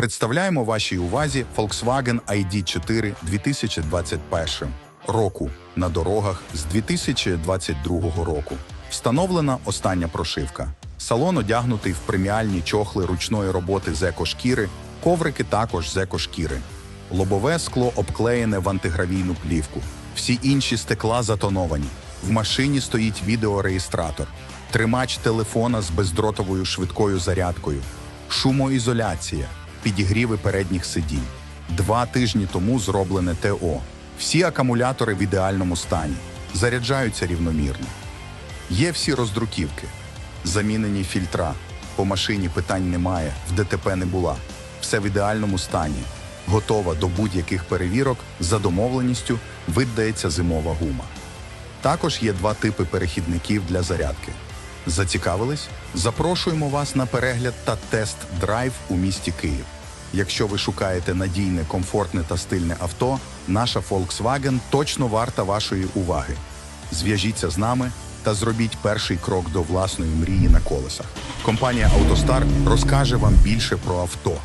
Представляємо вашій увазі Volkswagen ID4 2021 року на дорогах з 2022 року. Встановлена остання прошивка. Салон одягнутий в преміальні чохли ручної роботи з екошкіри, коврики також з екошкіри. Лобове скло обклеєне в антигравійну плівку. Всі інші стекла затоновані. В машині стоїть відеореєстратор, тримач телефона з бездротовою швидкою зарядкою, шумоізоляція, підігріви передніх сидінь. Два тижні тому зроблене ТО. Всі акумулятори в ідеальному стані, заряджаються рівномірно. Є всі роздруківки, замінені фільтра. По машині питань немає, в ДТП не була. Все в ідеальному стані. Готова до будь-яких перевірок. За домовленістю видається зимова гума. Також є два типи перехідників для зарядки. Зацікавились? Запрошуємо вас на перегляд та тест-драйв у місті Київ. Якщо ви шукаєте надійне, комфортне та стильне авто, наша Volkswagen точно варта вашої уваги. Зв'яжіться з нами та зробіть перший крок до власної мрії на колесах. Компанія «АвтоСтар» розкаже вам більше про авто,